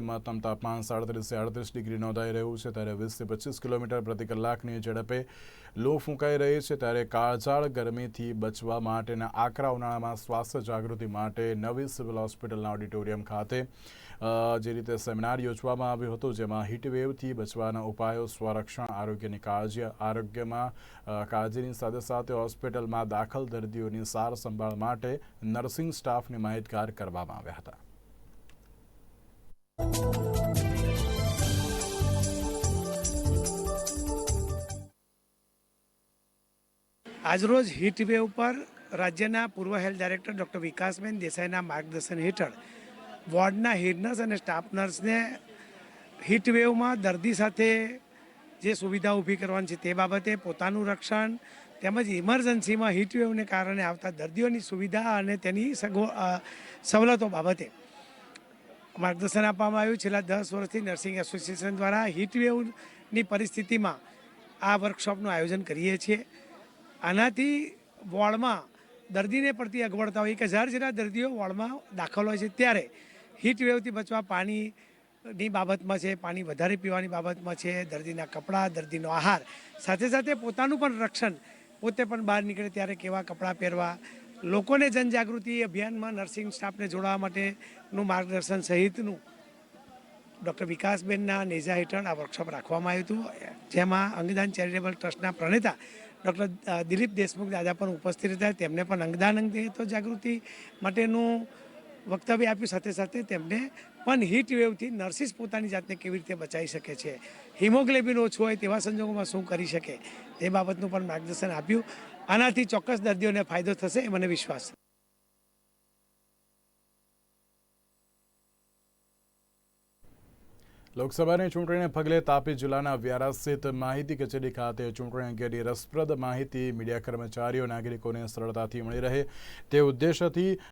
મહત્તમ તાપમાન સાડત્રીસથી આડત્રીસ ડિગ્રી નોંધાઈ રહ્યું છે. ત્યારે વીસથી પચીસ કિલોમીટર પ્રતિ કલાકની ઝડપે લો ફૂંકાઈ રહી છે. ત્યારે કાળઝાળ ગરમીથી બચવા માટેના આકરા ઉનાળામાં સ્વાસ્થ્ય જાગૃતિ માટે નવી સિવિલ હોસ્પિટલના ઓડિટોરિયમ ખાતે જે રીતે સેમિનાર યોજવામાં આવ્યો હતો, જેમાં હીટવેવથી બચવાના ઉપાયો, સ્વરક્ષણ, આરોગ્યની કાળજી, આરોગ્યમાં કાળજીની સાથે સાથે હોસ્પિટલમાં દાખલ દર્દીઓની સાર સંભાળ માટે નર્સિંગ સ્ટાફને માહિતગાર કરવામાં આવ્યા હતા. આજરોજ હીટ વેવ પર રાજ્યના પૂર્વ હેલ્થ ડાયરેક્ટર ડૉક્ટર વિકાસબેન દેસાઈના માર્ગદર્શન હેઠળ વોર્ડના હેડ અને સ્ટાફ નર્સને હીટવેવમાં દર્દી સાથે જે સુવિધા ઊભી કરવાની છે તે બાબતે પોતાનું રક્ષણ તેમજ ઇમરજન્સીમાં હીટવેવને કારણે આવતા દર્દીઓની સુવિધા અને તેની સગવ સવલતો બાબતે માર્ગદર્શન આપવામાં આવ્યું. છેલ્લા દસ વર્ષથી નર્સિંગ એસોસિએશન દ્વારા હીટવેવની પરિસ્થિતિમાં આ વર્કશોપનું આયોજન કરીએ છીએ. આનાથી વોર્ડમાં દર્દીને પડતી અગવડતા હોય એક હજાર જેટલા દર્દીઓ વોર્ડમાં દાખલ હોય છે ત્યારે વેવથી બચવા પાણીની બાબતમાં છે, પાણી વધારે પીવાની બાબતમાં છે, દર્દીના કપડાં, દર્દીનો આહાર. સાથે સાથે પોતાનું પણ રક્ષણ પોતે પણ બહાર નીકળે ત્યારે કેવા કપડાં પહેરવા. લોકોને જનજાગૃતિ અભિયાનમાં નર્સિંગ સ્ટાફને જોડાવા માટેનું માર્ગદર્શન સહિતનું ડૉક્ટર વિકાસબેનના નેજા હેઠળ આ વર્કશોપ રાખવામાં આવ્યું હતું. જેમાં અંગદાન ચેરિટેબલ ટ્રસ્ટના પ્રણેતા ડૉક્ટર દિલીપ દેશમુખ દાદા પણ ઉપસ્થિત હતા તેમને પણ અંગદાન અંગે તો જાગૃતિ માટેનું વક્તવ્ય આપ્યું. સાથે સાથે તેમને પણ હીટ વેવથી નર્સિસ પોતાની જાતને કેવી રીતે બચાવી શકે છે, હિમોગ્લોબિન ઓછું હોય તેવા સંજોગોમાં શું કરી શકે તે બાબતનું પણ માર્ગદર્શન આપ્યું. આનાથી ચોક્કસ દર્દીઓને ફાયદો થશે એ મને વિશ્વાસ છે. લોકસભાની ચૂંટણીને પગલે તાપી જિલ્લાના વ્યારા સ્થિત માહિતી કચેરી ખાતે ચૂંટણી અંગેની રસપ્રદ માહિતી મીડિયા કર્મચારીઓ, નાગરિકોને સરળતાથી મળી રહે તે ઉદ્દેશથી